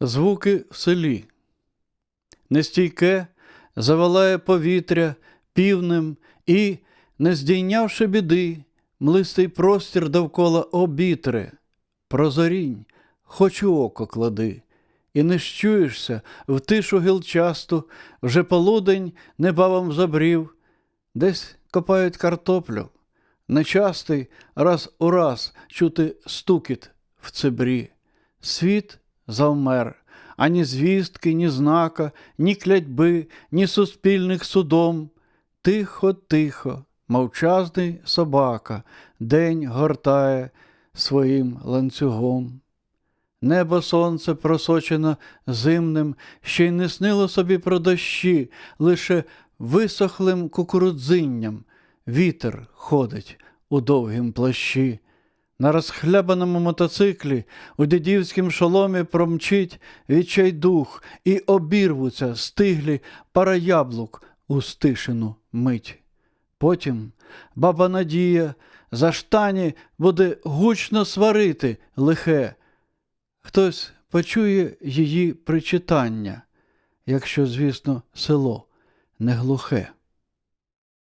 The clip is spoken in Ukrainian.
Звуки в селі. Нестійке завалає повітря півнем і, не здійнявши біди, млистий простір довкола обітре. Прозорінь, хоч у око клади, і не щуєшся в тишу гілчасту, вже полудень небавом забрів, десь копають картоплю. Нечастий раз у раз чути стукіт в цебрі. Світ завмер, ані звістки, ні знака, ні клятьби, ні суспільних судом. Тихо, тихо, мовчазний собака, день гортає своїм ланцюгом. Небо сонце просочено зимним, ще й не снило собі про дощі, лише висохлим кукурудзинням вітер ходить у довгім плащі. На розхлябаному мотоциклі у дідівськім шоломі промчить відчайдух і обірвуться стиглі пара яблук у стишену мить. Потім баба Надія за штані буде гучно сварити лихе. Хтось почує її причитання, якщо, звісно, село не глухе.